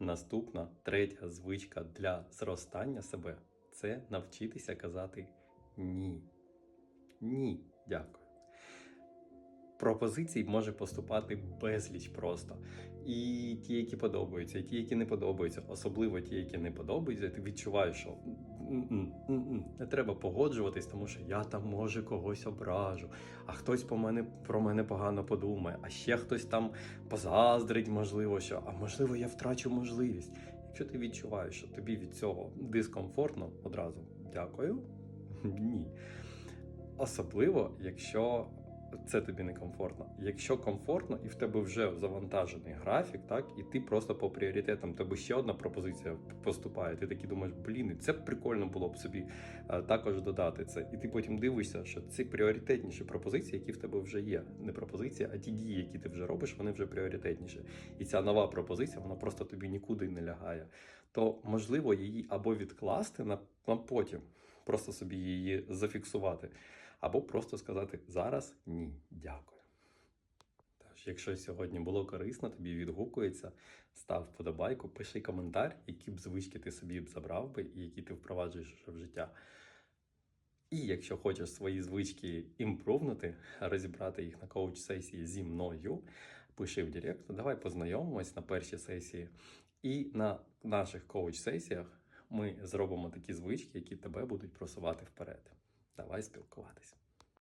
наступна третя звичка для зростання себе це навчитися казати ні. Ні, дякую. Пропозицій може поступати безліч просто. І ті, які подобаються, і ті, які не подобаються, особливо ті, які не подобаються, ти відчуваєш, що «М-м, м-м, не треба погоджуватись, тому що я там може когось ображу, а хтось по мене про мене погано подумає, а ще хтось там позаздрить, можливо, що, а можливо, я втрачу можливість. Якщо ти відчуваєш, що тобі від цього дискомфортно, одразу дякую. Ні. Особливо, якщо це тобі не комфортно. Якщо комфортно і в тебе вже завантажений графік, так, і ти просто по пріоритетам, тебе ще одна пропозиція поступає. Ти такий думаєш, блін, і це прикольно було б собі е, також додати це. І ти потім дивишся, що ці пріоритетніші пропозиції, які в тебе вже є. Не пропозиції, а ті дії, які ти вже робиш, вони вже пріоритетніші. І ця нова пропозиція, вона просто тобі нікуди не лягає. То можливо її або відкласти на, на потім, просто собі її зафіксувати або просто сказати зараз ні, дякую. Тож, якщо сьогодні було корисно, тобі відгукується, став вподобайку, пиши коментар, які б звички ти собі б забрав би і які ти впроваджуєш вже в життя. І якщо хочеш свої звички імпровнути, розібрати їх на коуч-сесії зі мною, пиши в Директ, давай познайомимось на першій сесії. І на наших коуч-сесіях ми зробимо такі звички, які тебе будуть просувати вперед. Давай спілкуватись.